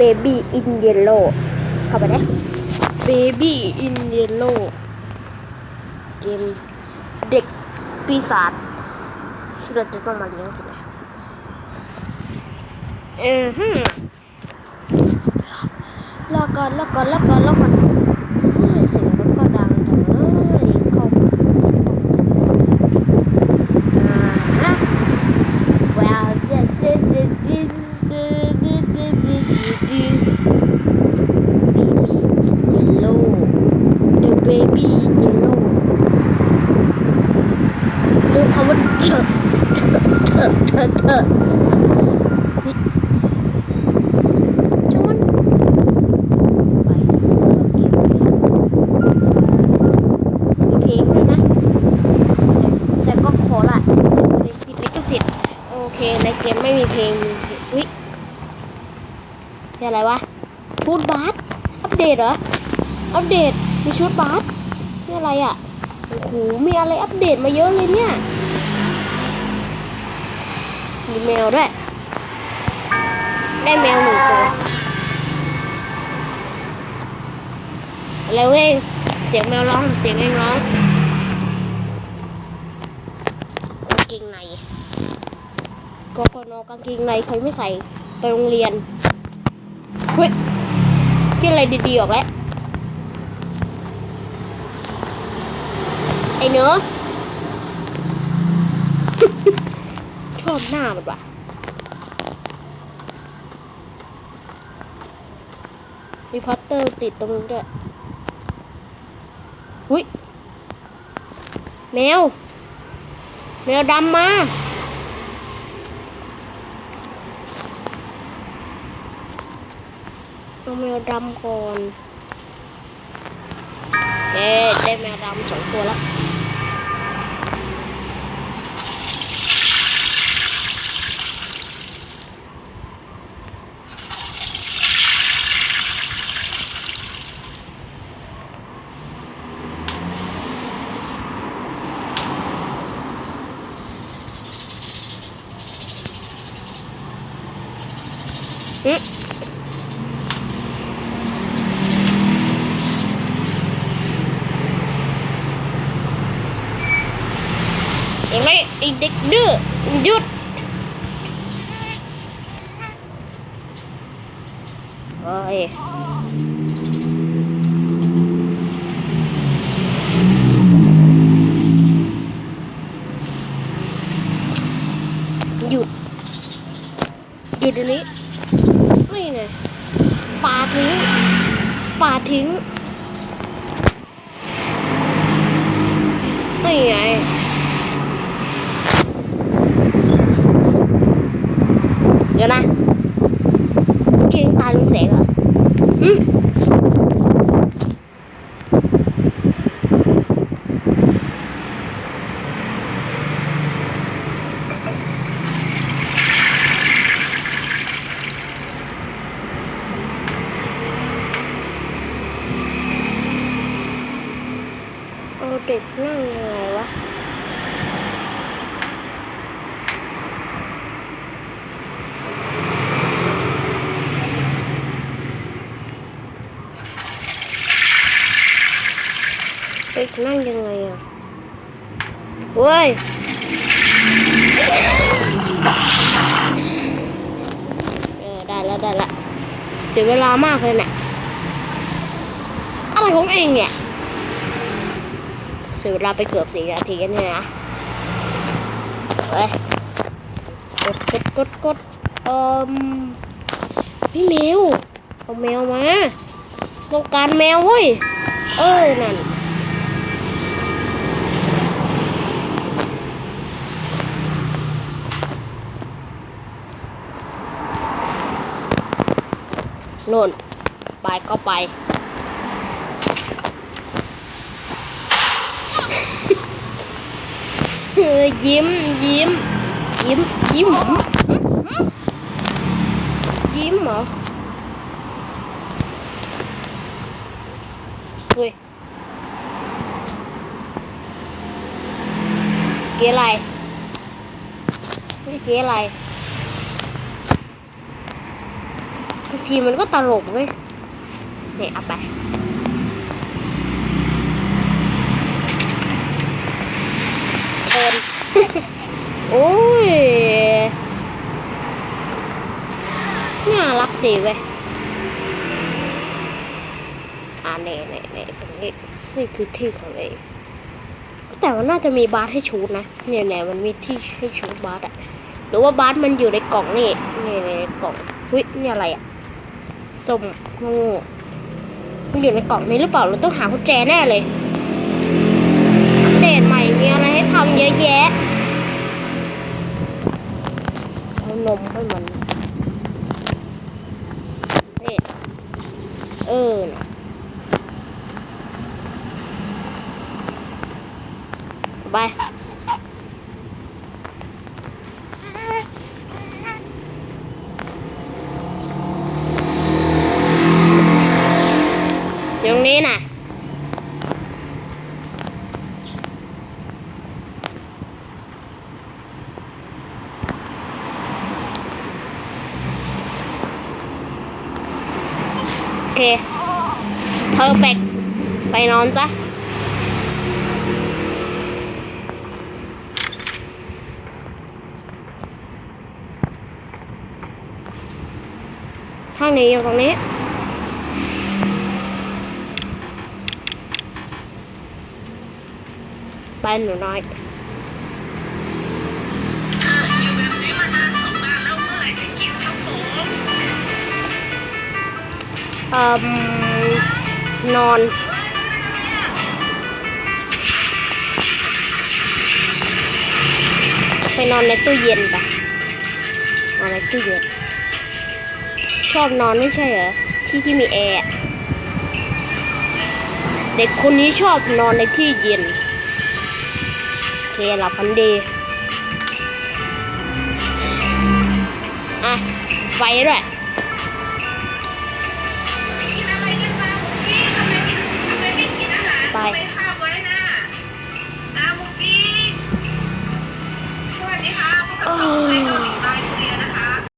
Baby in Yellow เข้าไปได้ Baby in Yellow เกมเด็กปีศาจที่เราจะต้องมาเลี้ยงสินะเออฮึรอก่อนรอก่อนรอก่อนรอก่อน สิทธิ์โอเคในเกมไม่มีเพลงวินี่อะไรวะพูดบาสอัปเดตเหรอ อัปเดต มีชุดบาสนี่อะไรอะ โอ้โห มีอะไรอัปเดตมาเยอะเลยเนี่ย มีแมวด้วย ได้แมวหนึ่งตัวแล้วเองเสียงแมวร้องเสียงเองร้องกางเกงในกกนกางเกงในใครไม่ใส่ไปโรงเรียนเฮ้ยคิดอะไรดีๆออกแล้วไอ้เนื้อ ชอบหน้ามันว่ะมีพัตเตอร์ติดตรงนี้ด้วยหุยแมว แมวดำมา เอาแมวดำก่อนเอ๊ได้แมวดำสองตัวแล้ว Ừ. Rồi đấy, đi đích đưa, dút. Rồi. ปาทิ้งนี่ไงเดี๋ยวนะเก่งตาลุงแสงเหรออืม เด็กนั่งยังไงวะเด็กนั่งยังไงอะเว้ยเออได้แล้วได้แล้วเสียเวลามากเลยเนี่ยอะไรของเองเนี่ย เสียเวลาไปเกือบสี่นาทีเนี่ยนะเฮ้ยกดกดกดกดเอ่มพี่แมวเอาแมวมาต้องการแมวเว้ย เออ นั่นโน่น ไปก็ไป เออยิ้มยิ้ม ยิ้ม ยิ้ม ยิ้มเหรอเฮ้ยเกอะไรเกอะไรางทีมันก็ตลกเว้ยเนี่ยเอาไป เชิญ โอ้ยน่ารักดีเว้ยอ่าเน่เน่เน่ตรงนี้นี่คือที่ของเองแต่ว่าน่าจะมีบาสให้ชูดนะเนี่ยเนี่ยมันมีที่ให้ชูดบาสอะหรือว่าบาสมันอยู่ในกล่องนี่นี่ในกล่องเฮ้ยนี่อะไรอะส้มง่มันอยู่ในกล่องนี้หรือเปล่าเราต้องหากุญแจแน่เลย อัปเดตใหม่มีอะไรให้ทำเยอะแยะ เอานมให้มันนี่เออน่ะ ไปอยู่ตรงนี้น่ะโอเคเพอร์เฟกไปนอนจ้ะ ห้องนี้อยู่ตรงนี้ไปหนูน้อยอยู่แบบนี้มานานสองนานแล้วเมื่อไหร่จะกินครับผมเอ่มนอนไปนอนในตู้เย็นไปนอนในตู้เย็น ชอบนอนไม่ใช่เหรอ ที่ที่มีแอร์ เด็กคนนี้ชอบนอนในที่เย็นเคหลับพันดีอะ ไฟด้วยไปโอ้